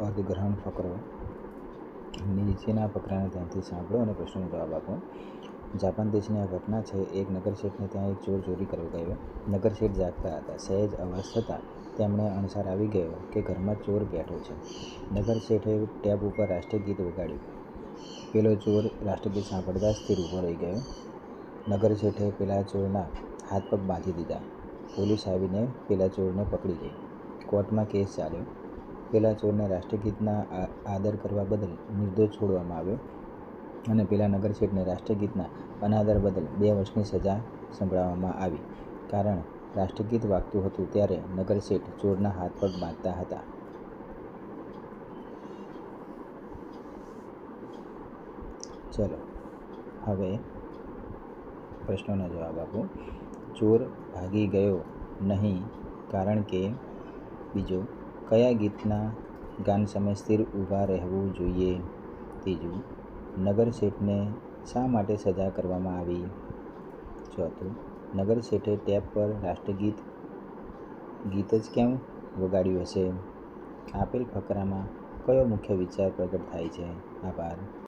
અર્થગ્રહણ ફકરો. નીચેના ફકરાને ધ્યાનથી સાંભળો અને પ્રશ્નનો જવાબ આપો. જાપાન દેશની આ ઘટના છે, એક નગરશેઠને ત્યાં એક ચોર ચોરી કરવા ગયો. નગરશેઠ જાગતા હતા, સહેજ અવાજ થતાં તેમણે અણસાર આવી ગયો કે ઘરમાં ચોર બેઠો છે. નગરશેઠે ટેપ ઉપર રાષ્ટ્રગીત વગાડ્યું. પેલો ચોર રાષ્ટ્રગીત સાંભળતા સ્થિર ઊભો રહી ગયો. નગરશેઠે પેલા ચોરના હાથ પગ બાંધી દીધા. પોલીસ આવીને પેલા ચોરને પકડી ગઈ. કોર્ટમાં કેસ ચાલ્યો. પેલા ચોરના રાષ્ટ્રગીતના આદર કરવા બદલ નિર્દોષ છોડવામાં આવ્યો. અને પેલા નગરશેઠને રાષ્ટ્રગીતના અનાદર બદલ બે વર્ષની સજા સંભળાવવામાં આવી. કારણ રાષ્ટ્રગીત વાગતું હતું ત્યારે નગરશેઠ ચોરના હાથ પગ બાંધતા હતા. ચલો, હવે પ્રશ્નોના જવાબ આપો. ચોર ભાગી ગયો નહીં કારણ કે બીજો કયા ગીતના ગાન સમય સ્થિર ઊભા રહેવું જોઈએ? ત્રીજું નગરશેઠને શા માટે સજા કરવામાં આવી? ચોથું નગરશેઠે ટેપ પર રાષ્ટ્રગીત, ગીત જ કેમ વગાડ્યું હશે? આપેલ ફકરામાં કયો મુખ્ય વિચાર પ્રગટ થાય છે? આભાર.